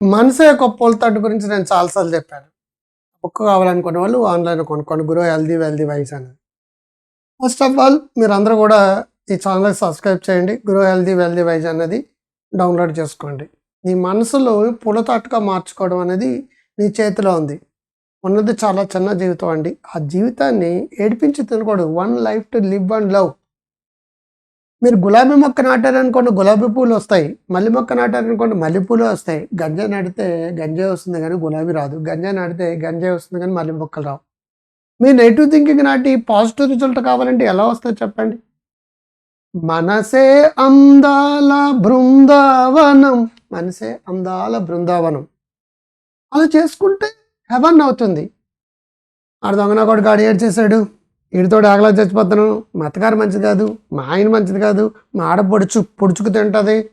మనసే గొప్ప తట్టు గురించి నేను చాలాసార్లు చెప్పాను. బుక్ కావాలనుకునే వాళ్ళు ఆన్లైన్ కొనుక్కోండి. గురువు హెల్దీ వెల్దీ వైస్ అనేది ఫస్ట్ ఆఫ్ ఆల్ మీరు అందరూ కూడా ఈ ఛానల్కి సబ్స్క్రైబ్ చేయండి. గురువు హెల్దీ వెల్దీ వైజ్ అనేది డౌన్లోడ్ చేసుకోండి. నీ మనసులో పులతాటుగా మార్చుకోవడం అనేది నీ చేతిలో ఉంది. ఉన్నది చాలా చిన్న జీవితం అండి. ఆ జీవితాన్ని ఏడిపించి తినకూడదు. One life to live and love మీరు గులాబీ మొక్క నాటారనుకోండి గులాబీ పూలు వస్తాయి మల్లె మొక్క నాటారనుకోండి మల్లె పూలు వస్తాయి. గంజా నాటితే గంజాయి వస్తుంది కానీ గులాబీ రాదు. గంజా నాటితే గంజాయి వస్తుంది కానీ మల్లె మొక్కలు రావు. మీ నెగిటివ్ థింకింగ్ నాటి పాజిటివ్ రిజల్ట్ కావాలంటే ఎలా వస్తాయి చెప్పండి? మనసే అందాల బృందావనం. మనసే అందాల బృందావనం. అలా చేసుకుంటే హెవన్ అవుతుంది. ఆడ దొంగన కొడుకు ఆడు ఏడ్ చేశాడు వీడితో ఆగలా చచ్చిపోతాను. మా అత్తగారు మంచిది కాదు. మా ఆయన మంచిది కాదు. మా ఆడ పొడుచు పొడుచుకు తింటుంది.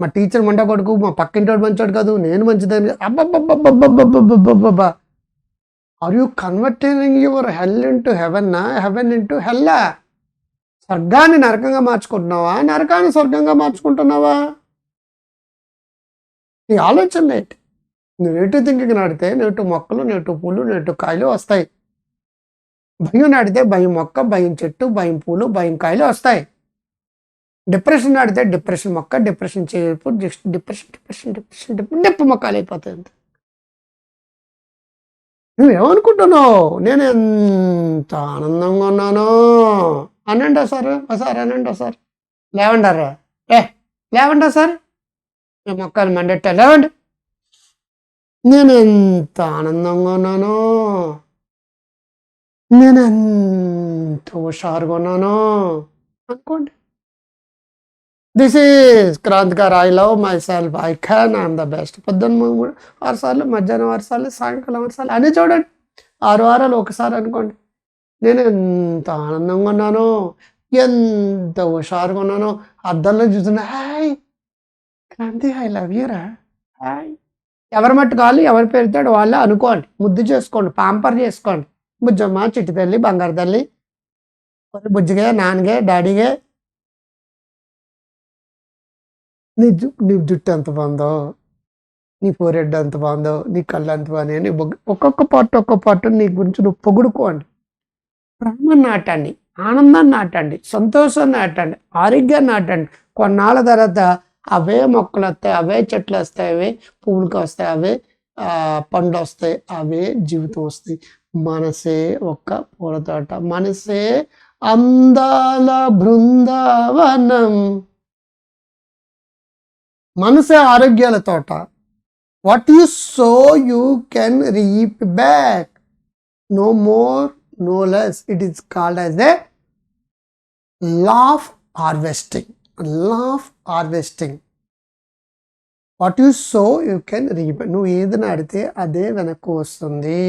మా టీచర్ మంట కొడుకు మా పక్కింటోడు మంచోడు కాదు. నేను మంచిదని అబ్బబ్బబ్బబ్బబ్బబ్బబ్బబ్బబ్బబ్బా are you converting your hell into heaven heaven into Hella స్వర్గాన్ని నరకంగా మార్చుకుంటున్నావా? నరకాన్ని స్వర్గంగా మార్చుకుంటున్నావా? నీ ఆలోచన ఏంటి? నువ్వు నెగిటివ్ థింకింగ్ నాడితే నెగిటివ్ మొక్కలు నెగిటివ్ పూలు నెగిటివ్ కాయలు వస్తాయి. భయం నాటితే భయం మొక్క భయం చెట్టు భయం పూలు భయం కాయలు వస్తాయి. డిప్రెషన్ నాటితే డిప్రెషన్ మొక్క డిప్రెషన్ చేపు డిప్రెషన్ డిప్రెషన్ డిప్రెషన్ డిప్రెషన్ డిప్పు మొక్కలు అయిపోతుంది నువ్వేమనుకుంటున్నావు? నేను ఎంత ఆనందంగా ఉన్నానో? అనండి సార్ ఒకసారి అనండి సార్. లేవండారా ఏ లేవండా సార్? ఈ మొక్కలు మండెట్టా. లేవండి. నేను ఎంత ఆనందంగా ఉన్నానో? నేను ఎంత హుషారుగా ఉన్నానో. అనుకోండి. This is Krantikar I love myself I can I'm the best పొద్దున్న సార్లు మధ్యాహ్నం ఆరు సార్లు సాయంకాలం ఆరు సార్లు అన్నీ చూడండి. ఆరు వారాలు ఒకసారి అనుకోండి. నేను ఎంత ఆనందంగా ఉన్నానో ఎంత హుషారుగా ఉన్నానో అద్దంలో చూస్తున్నా హాయ్ క్రాంతి ఐ లవ్ యూరా హాయ్ ఎవరి మట్టు కావాలి ఎవరి పేరుతాడు వాళ్ళే అనుకోండి. ముద్దు చేసుకోండి పాంపర్ చేసుకోండి. బుజ్జమ్మ చిట్టి తల్లి బంగారు తల్లి. బుజ్జిగే నాన్నగే డాడీగే. నీ జు నీ జుట్టు ఎంత బాగుందో నీ పోరెడ్డు ఎంత బాగుందో నీ కళ్ళు ఎంత బాగుంది నీ ఒక్కొక్క పాటు ఒక్కొక్క పాటు నీ గురించి నువ్వు పొగుడుకోండి. ప్రేమను నాటండి ఆనందాన్ని నాటండి సంతోషాన్ని నాటండి ఆరోగ్యాన్ని నాటండి. కొన్నాళ్ళ తర్వాత అవే మొక్కలు వస్తాయి అవే చెట్లు వస్తాయి అవే పువ్వులకి వస్తాయి అవే పండ్లు పండు వస్తాయి అవే జీవితం వస్తాయి. మనసే ఒక్క పూలతోట మనసే అందాల బృందావనం. మనసే ఆరోగ్యాల తోట. What you sow you can reap back no more no less it is called as a law of harvesting law of harvesting what you sow you can reap నువ్వు ఏది నాడితే అదే వెనక్కి వస్తుంది.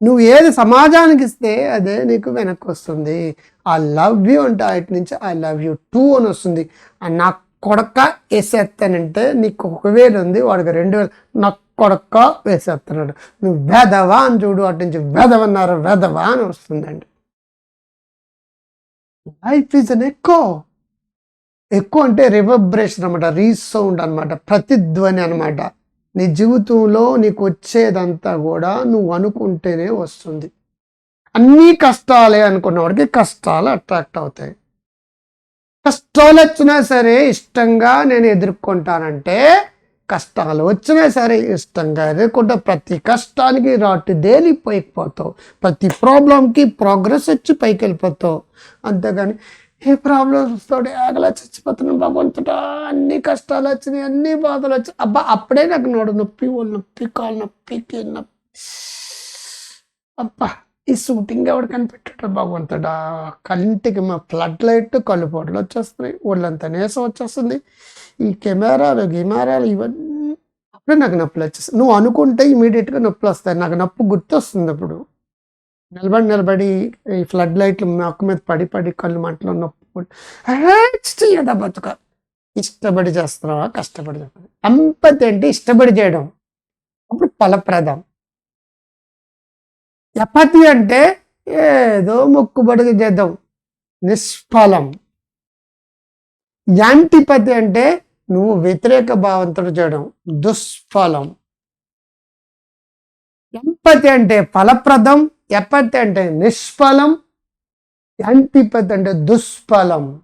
నువ్వు ఏది సమాజానికి ఇస్తే అదే నీకు వెనక్కి వస్తుంది. ఐ లవ్ యూ అంటే అటు నుంచి ఐ లవ్ యూ టూ అని వస్తుంది. ఆ నా కొడక వేసేస్తానంటే నీకు ఒక వేలు ఉంది వాడికి రెండు వేలు. నా కొడక వేసేస్తున్నాడు నువ్వు వెదవా అని చూడు అటు నుంచి వెదవన్నారు వెధవా అని వస్తుందండి లైఫ్ ఈజ్ అన్ ఎక్కువ ఎక్కువ అంటే రివర్బ్రేషన్ అనమాట రీసౌండ్ అనమాట ప్రతిధ్వని అనమాట నీ జీవితంలో నీకు వచ్చేదంతా కూడా నువ్వు అనుకుంటేనే వస్తుంది. అన్నీ కష్టాలే అనుకున్న వాడికి కష్టాలు అట్రాక్ట్ అవుతాయి. కష్టాలు వచ్చినా సరే ఇష్టంగా నేను ఎదుర్కొంటానంటే కష్టాలు వచ్చినా సరే ఇష్టంగా ఎదుర్కొంటా. ప్రతి కష్టానికి రాటు దేలి పైకిపోతావు ప్రతి ప్రాబ్లంకి ప్రోగ్రెస్ వచ్చి పైకి వెళ్ళిపోతావు. అంతేగాని ఏ ప్రాబ్లమ్స్ వస్తాడు? ఆగలా చచ్చిపోతున్నాను భగవంతుడా అన్ని కష్టాలు వచ్చినాయి అన్ని బాధలు వచ్చాయి అబ్బా అప్పుడే నాకు నోడు నొప్పి ఒళ్ళు నొప్పి కాలు నొప్పి కీలు నొప్పి. అబ్బా ఈ షూటింగ్ ఎవడు కనిపెట్టాడు భగవంతుడా కంటికి మా ఫ్లడ్ లైట్ కళ్ళు పొడలు వచ్చేస్తున్నాయి ఒళ్ళంతా నీసం వచ్చేస్తుంది. ఈ కెమెరాలు గిమెరాలు ఇవన్నీ అప్పుడే నాకు నొప్పులు వచ్చేస్తాయి నువ్వు అనుకుంటే ఇమీడియట్గా నొప్పులు వస్తాయి. నాకు నొప్పి గుర్తొస్తుంది అప్పుడు. నిలబడి నిలబడి ఈ ఫ్లడ్ లైట్లు మొక్క మీద పడి పడి కళ్ళు మంటలో నొప్పి ఏదా బతుక? ఇష్టపడి చేస్తున్నావా? కష్టపడి చేస్తున్నావా? ఎంపతి అంటే ఇష్టపడి చేయడం. అప్పుడు ఫలప్రదం. ఎపతి అంటే ఏదో మొక్కుబడి చేద్దాం. నిష్ఫలం. యాంటిపతి అంటే నువ్వు వ్యతిరేక భావంతో చేయడం. దుష్ఫలం. ఎంపతి అంటే ఫలప్రదం. ఎపత్ అంటే నిష్ఫలం యాంటిపత్ అంటే దుష్ఫలం.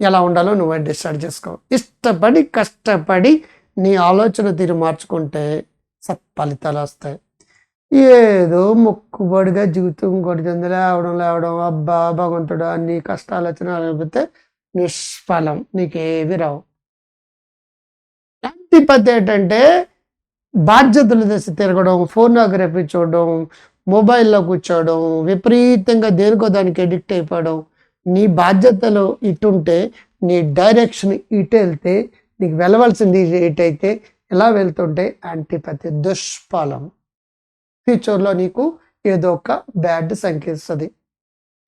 ఎలా ఉండాలో నువ్వే డిసైడ్ చేసుకో. ఇష్టపడి కష్టపడి నీ ఆలోచన తీరు మార్చుకుంటే సత్ఫలితాలు వస్తాయి. ఏదో మొక్కుబడిగా జీవితం కొడుతుంది లేవడం లేవడం అబ్బా భగవంతుడు అన్ని కష్టాలు వచ్చినా లేకపోతే నిష్ఫలం నీకేవి రావు. యాంటిపతి ఏంటంటే బాధ్యతలు తెసి తిరగడం ఫోనోగ్రఫీ చూడడం మొబైల్లో కూర్చోవడం విపరీతంగా దేనికో దానికి ఎడిక్ట్ అయిపోవడం నీ బాధ్యతలు ఇటుంటే నీ డైరెక్షన్ ఇటు వెళ్తే నీకు వెళ్ళవలసింది ఇటైతే ఎలా వెళ్తుంటే యాంటీపతి దుష్ఫలం ఫ్యూచర్లో నీకు ఏదో ఒక బ్యాడ్ సంకేస్తుంది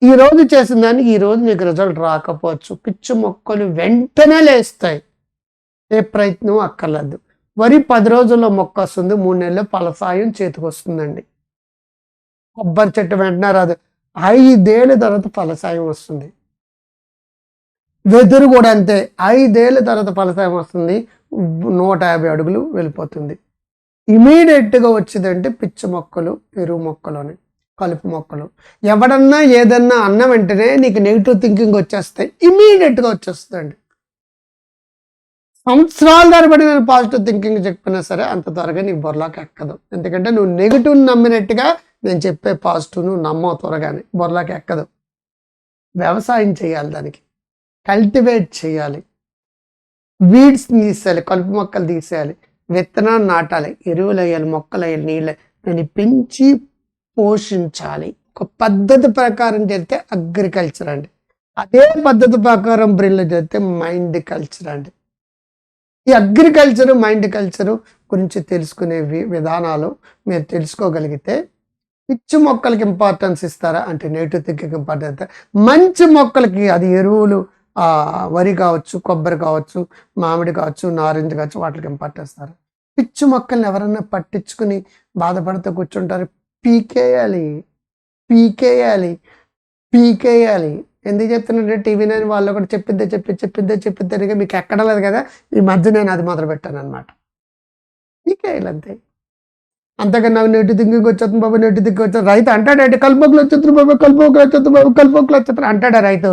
ఈ రోజు చేసిన దానికి ఈరోజు నీకు రిజల్ట్ రాకపోవచ్చు. పిచ్చి మొక్కలు వెంటనే లేస్తాయి. ఏ ప్రయత్నం అక్కర్లేదు. వరి పది రోజుల్లో మొక్క వస్తుంది మూడు నెలల్లో ఫలసాయం చేతికి వస్తుందండి. కొబ్బరి చెట్టు వెంటనే రాదు. ఐదేళ్ళ తర్వాత ఫలసాయం వస్తుంది. వెదురు కూడా అంతే. ఐదేళ్ళ తర్వాత ఫలసాయం వస్తుంది. నూట యాభై అడుగులు వెళ్ళిపోతుంది. ఇమీడియట్గా వచ్చేదంటే పిచ్చి మొక్కలు ఎరువు మొక్కలు కలుపు మొక్కలు. ఎవడన్నా ఏదన్నా అన్న వెంటనే నీకు నెగిటివ్ థింకింగ్ వచ్చేస్తాయి ఇమీడియట్గా వచ్చేస్తుందండి. సంవత్సరాల తరబడి నేను పాజిటివ్ థింకింగ్ చెప్పినా సరే అంత త్వరగా నీకు బొర్లాకి ఎక్కదు. ఎందుకంటే నువ్వు నెగిటివ్ నమ్మినట్టుగా నేను చెప్పే పాజిటివ్ నువ్వు నమ్మవు త్వరగానే. బొర్లాకి ఎక్కదు. వ్యవసాయం చేయాలి దానికి. కల్టివేట్ చేయాలి. వీడ్స్ తీసేయాలి కలుపు మొక్కలు తీసేయాలి. విత్తనాలు నాటాలి ఎరువులు వేయాలి మొక్కలు వేయాలి నీళ్ళు దాన్ని పెంచి పోషించాలి. ఒక పద్ధతి ప్రకారం చేస్తే అగ్రికల్చర్ అండి. అదే పద్ధతి ప్రకారం బ్రిల్ చేస్తే మైండ్ కల్చర్ అండి. ఈ అగ్రికల్చరు మైండ్ కల్చరు గురించి తెలుసుకునే వి- విధానాలు మీరు తెలుసుకోగలిగితే పిచ్చి మొక్కలకి ఇంపార్టెన్స్ ఇస్తారా? అంటే నేటివ్ థింకింగ్ ఇంపార్టెన్స్ మంచి మొక్కలకి అది ఎరువులు వరి కావచ్చు కొబ్బరి కావచ్చు మామిడి కావచ్చు నారింజ కావచ్చు వాటికి ఇంపార్టెన్స్ ఇస్తారా? పిచ్చి మొక్కల్ని ఎవరన్నా పట్టించుకుని బాధపడుతూ కూర్చుంటారు? పీకేయాలి. పీకేయాలి. పీకేయాలి. ఎందుకు చెప్తున్నానంటే టీవీ నైన్ వాళ్ళు కూడా చెప్పిద్దే చెప్పి చెప్పిద్దే చెప్పిద్దే మీకు ఎక్కడ లేదు కదా? ఈ మధ్య నేను అది మొదలు పెట్టాను అనమాట పీకేయాలి అంతే. అంతకన్నా నెట్టి దింగికి వచ్చేస్తుంది బాబు నెట్టి దిక్కు వచ్చేది రైతు అంటాడు కల్పోకులు వచ్చేస్తుంది బాబు కల్పోకులు వచ్చేస్తుంది బాబు కల్పోకులు వచ్చేస్తుంది అంటాడా రైతు?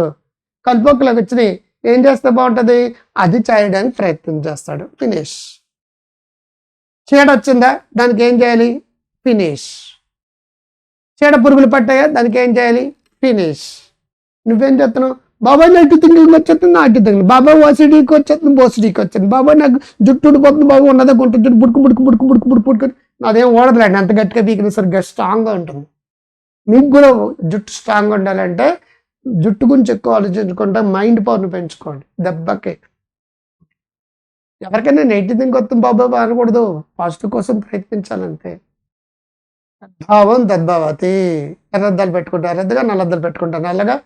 కల్పోకులకు వచ్చినాయి. ఏం చేస్తే బాగుంటుంది? అది చేయడానికి ప్రయత్నం చేస్తాడు. ఫినిష్. చీడ వచ్చిందా? దానికి ఏం చేయాలి? ఫినిష్. చీడ పురుగులు పట్టాయా? దానికి ఏం చేయాలి? ఫినిష్. నువ్వేం చేస్తున్నావు? బాబాయ్ నెట్టి దింగికి వచ్చేస్తుంది నాటి దింగి బాబాయ్ ఓసిడీకి వచ్చేస్తుంది బోసిడీకి వచ్చింది బాబాయ్ నాకు జుట్టు ఉడిపోతుంది బాబు ఉన్నదా గుంట జుట్టు బుడుకు బుడుకు బుడుకు బుడుకు బుడుకు బుడుకు అదేం ఓడదులేండి అంత గట్టిగా పీకిన సరిగ్గా స్ట్రాంగ్గా ఉంటుంది. మీకు కూడా జుట్టు స్ట్రాంగ్ ఉండాలంటే జుట్టు గురించి ఎక్కువ ఆలోచించుకుంటే మైండ్ పవర్ని పెంచుకోండి. దెబ్బకి. ఎవరికైనా నెగిటివ్ థింక్ వస్తుంది బాబా అనకూడదు పాజిటివ్ కోసం ప్రయత్నించాలంతే. భావం తద్భావతి ఎర్రద్దాలు పెట్టుకుంటారు ఎర్రద్దుగా నల్లద్దాలు పెట్టుకుంటా నల్లగా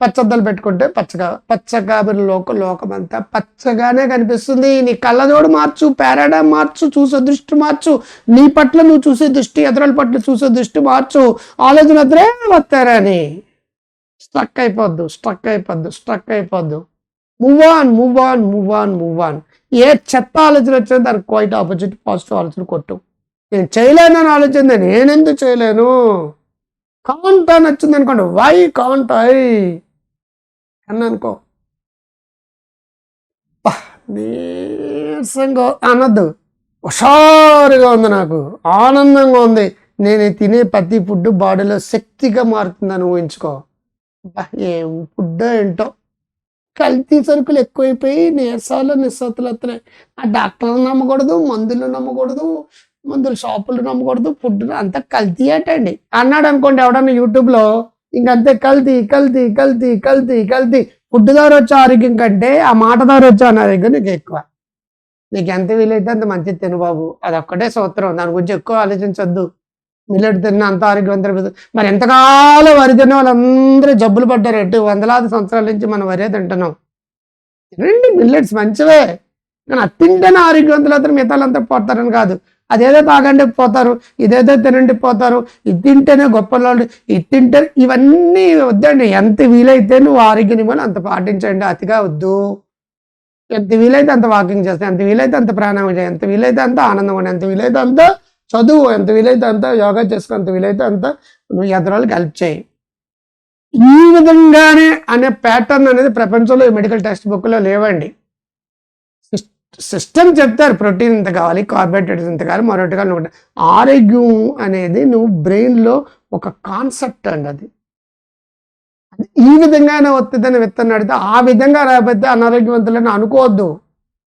పచ్చద్దలు పెట్టుకుంటే పచ్చగా పచ్చగా లోక లోకం అంతా పచ్చగానే కనిపిస్తుంది. నీ కళ్ళజోడు మార్చు పారాడా మార్చు చూసే దృష్టి మార్చు. నీ పట్ల నువ్వు చూసే దృష్టి ఎదురుల పట్ల చూసే దృష్టి మార్చు. ఆలోచన అద్దరే వస్తారని. స్ట్రక్ అయిపోద్దు స్ట్రక్ అయిపోద్దు struck అయిపోద్దు. Move on move on move on move on ఏ చెత్త ఆలోచన వచ్చినా దానికి క్వైట్ ఆపోజిట్ పాజిటివ్ ఆలోచన కొట్టు. నేను చేయలేనని ఆలోచన నేను ఎందుకు చేయలేను? కాంట్ అని వచ్చింది అనుకోండి వై కాంట్ ఐ అని అనుకో నీరసంగా అనద్దు. హుషారుగా ఉంది నాకు. ఆనందంగా ఉంది. నేను తినే ప్రతి ఫుడ్ బాడీలో శక్తిగా మారుతుందని ఊహించుకో. ఏం ఫుడ్ ఏంటో. కల్తీ సరుకులు ఎక్కువైపోయి నీరసాలు నిస్సతులు వస్తున్నాయి. ఆ డాక్టర్లు నమ్మకూడదు మందులు నమ్మకూడదు మందులు షాపులు నమ్మకూడదు ఫుడ్ అంతా కల్తీ అటండి. అన్నాడు అనుకోండి ఎవడన్నా యూట్యూబ్లో ఇంకంతే కల్తీ కల్తీ కల్తీ కల్తీ కల్తీ. పుట్టుదారు వచ్చే ఆరోగ్యం కంటే ఆ మాటదారు వచ్చే అనారోగ్యం నీకు ఎక్కువ. నీకు ఎంత వీలైతే అంత మంచిది తిను బాబు. ఒక్కటే సూత్రం. దాని గురించి ఎక్కువ ఆలోచించొద్దు. మిల్లెట్ తిన్న అంత ఆరోగ్యవంతం మరి ఎంతకాలం వరి తిన్న వాళ్ళందరూ జబ్బులు పడ్డారు. ఎటు వందలాది సంవత్సరాల నుంచి మనం వరే తింటున్నాం. రెండు మిల్లెట్స్ మంచివే. కానీ అది ఆరోగ్యవంతులు అతను మిగతా పడతారని పోతారని కాదు. అదేదో తాగండి పోతారు. ఇదేదో తినండి పోతారు. ఇది తింటేనే గొప్ప వాళ్ళు ఇది తింటే ఇవన్నీ వద్దండి. ఎంత వీలైతే నువ్వు ఆరోగ్య నియమాలు అంత పాటించండి. అతిగా వద్దు. ఎంత వీలైతే అంత వాకింగ్ చేస్తాయి ఎంత వీలైతే అంత ప్రాణాయామం చేయి ఎంత వీలైతే అంత ఆనందంగా ఉండి ఎంత వీలైతే అంత చదువు ఎంత వీలైతే అంత యోగా చేసుకో ఎంత వీలైతే అంత నువ్వు ఎదురాళ్ళకి హెల్ప్ చేయి. ఈ విధంగానే అనే ప్యాటర్న్ అనేది ప్రపంచంలో ఈ మెడికల్ టెక్స్ట్ బుక్లో లేవండి. సిస్టమ్ చెప్తారు ప్రోటీన్ ఇంత కావాలి కార్బోహైడ్రేట్స్ ఇంత కావాలి మరొకటి కావాలి ఆరోగ్యం అనేది నువ్వు బ్రెయిన్లో ఒక కాన్సెప్ట్ అండి అది. ఈ విధంగానే వస్తుందని విత్తనం అడిగితే ఆ విధంగా రాకపోతే అనారోగ్యవంతులని అనుకోవద్దు.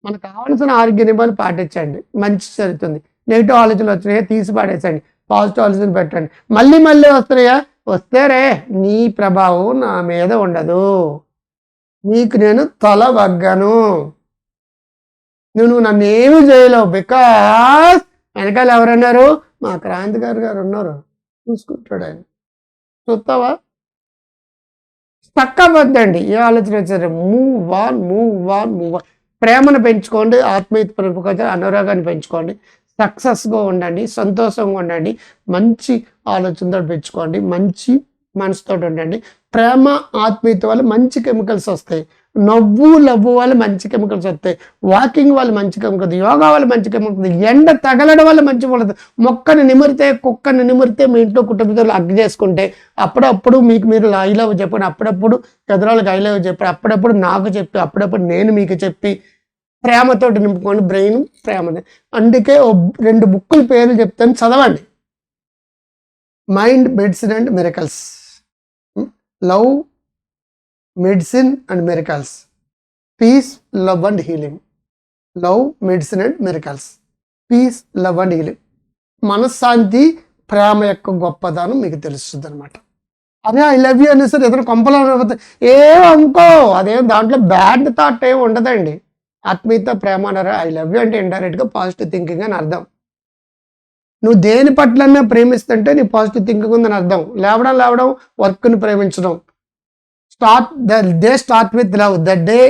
మనకు కావాల్సిన ఆరోగ్య నియమాలు పాటించండి. మంచి జరుగుతుంది. నెగిటివ్ ఆలోచనలు వచ్చినాయా తీసి పాడేసండి పాజిటివ్ ఆలోచన పెట్టండి. మళ్ళీ మళ్ళీ వస్తున్నాయా? వస్తే రే నీ ప్రభావం నా మీద ఉండదు. నీకు నేను తల వగ్గను. నువ్వు నన్ను ఏమి చేయలేవు. బికాస్ వెనకాల ఎవరన్నారు? మా క్రాంతి గారు గారు ఉన్నారు. చూసుకుంటాడు ఆయన. చూస్తావా? స్టక్ ఏ ఆలోచన వచ్చారు move on move on move on ప్రేమను పెంచుకోండి ఆత్మీయత పెంచుకోండి అనురాగాన్ని పెంచుకోండి సక్సెస్గా ఉండండి సంతోషంగా ఉండండి మంచి ఆలోచనతో పెంచుకోండి మంచి మనసుతో ఉండండి. ప్రేమ ఆత్మీయత వల్ల మంచి కెమికల్స్ వస్తాయి. నవ్వు లవ్వు వల్ల మంచి కెమికల్స్ వస్తాయి వాకింగ్ వల్ల మంచి కెమికల్ యోగా వల్ల మంచి కెమికల్ ఎండ తగలడం వల్ల మంచి పడుతుంది మొక్కను నిమిరితే కుక్కని నిమిరితే మీ ఇంట్లో కుటుంబంతో అగ్గి చేసుకుంటే అప్పుడప్పుడు మీకు మీరు ఐ లవ్ చెప్పండి. అప్పుడప్పుడు ఎదురాళ్ళకి ఐ లవ్ చెప్పండి. అప్పుడప్పుడు నాకు చెప్పి అప్పుడప్పుడు నేను మీకు చెప్పి ప్రేమతోటి నింపుకోండి. బ్రెయిన్ ప్రేమ అందుకే రెండు బుక్కుల పేర్లు చెప్తాను. చదవండి. Mind medicine and miracles. Love medicine and miracles peace love and healing love medicine and miracles peace love and healing మనశ్శాంతి ప్రేమ యొక్క గొప్పదనం మీకు తెలుస్తుంది అనమాట అదే ఐ లవ్ యూ అనేసరి ఎదురు కొంపలో ఏం అనుకో. అదేం దాంట్లో బ్యాడ్ థాట్ ఏమి ఉండదండి. ఆత్మీయత ప్రేమ అన్నారా ఐ లవ్ యూ అంటే ఇండైరెక్ట్గా పాజిటివ్ థింకింగ్ అని అర్థం. నువ్వు దేని పట్లన్నా ప్రేమిస్తుంటే నీ పాజిటివ్ థింకింగ్ ఉందని అర్థం. లేవడం లేవడం వర్క్ని ప్రేమించడం. Start the day start with love the day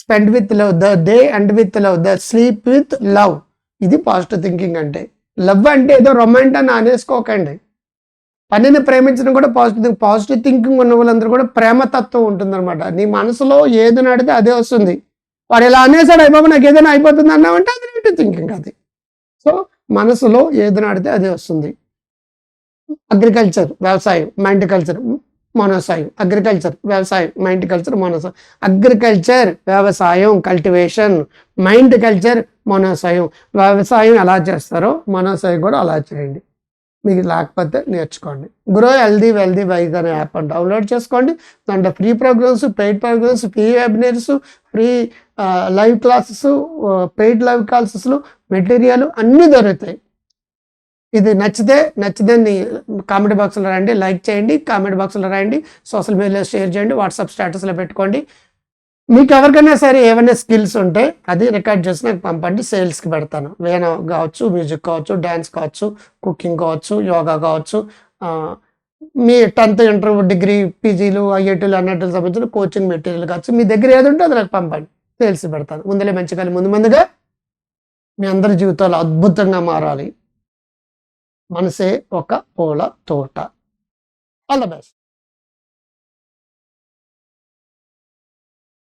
spend with love the day and with love the sleep with love ఇది పాజిటివ్ థింకింగ్ అంటే. లవ్ అంటే ఏదో రొమాంట్ అని అనేసుకోకండి. పనిని ప్రేమించడం కూడా పాజిటివ్ థింక్ పాజిటివ్ థింకింగ్ ఉన్న వాళ్ళందరూ కూడా ప్రేమతత్వం ఉంటుందన్నమాట. నీ మనసులో ఏది నడితే అదే వస్తుంది. వాడు ఇలా అనేసాడు అయిపోయి నాకు ఏదైనా అయిపోతుంది అన్నామంటే అది నెగిటివ్ థింకింగ్ అది. సో మనసులో ఏది నాడితే అదే వస్తుంది. అగ్రికల్చర్ వ్యవసాయం మైండ్ కల్చర్ మోనోసాయం అగ్రికల్చర్ వ్యవసాయం మైండ్ కల్చర్ మోనోసాయం అగ్రికల్చర్ వ్యవసాయం కల్టివేషన్ మైండ్ కల్చర్ మోనోసాయం వ్యవసాయం ఎలా చేస్తారో మోనోసాయం కూడా అలా చేయండి. మీకు లేకపోతే నేర్చుకోండి. గ్రో హెల్దీ వెల్దీ వైజ్ అనే యాప్ డౌన్లోడ్ చేసుకోండి. దాంట్లో free programmes paid programmes free webinars free live classes paid live క్లాసెస్లు material అన్నీ దొరుకుతాయి. ఇది నచ్చితే నచ్చితే కామెంట్ బాక్స్లో రాయండి లైక్ చేయండి కామెంట్ బాక్స్లో రాయండి సోషల్ మీడియాలో షేర్ చేయండి వాట్సాప్ స్టేటస్లో పెట్టుకోండి. మీకు ఎవరికైనా సరే ఏమైనా స్కిల్స్ ఉంటే అది రికార్డ్ చేసి నాకు పంపండి సేల్స్కి పెడతాను. వేణ కావచ్చు మ్యూజిక్ కావచ్చు డ్యాన్స్ కావచ్చు కుకింగ్ కావచ్చు యోగా కావచ్చు మీ టెన్త్ ఇంటర్ డిగ్రీ పీజీలు ఐఐటీలు అన్నట్లు సంబంధించిన కోచింగ్ మెటీరియల్ కావచ్చు మీ దగ్గర ఏది ఉంటే అది నాకు పంపండి సేల్స్ పెడతాను. ముందులే మంచి ముందు ముందుగా మీ అందరి జీవితాలు అద్భుతంగా మారాలి. మనసే ఒక పూల తోట. All the best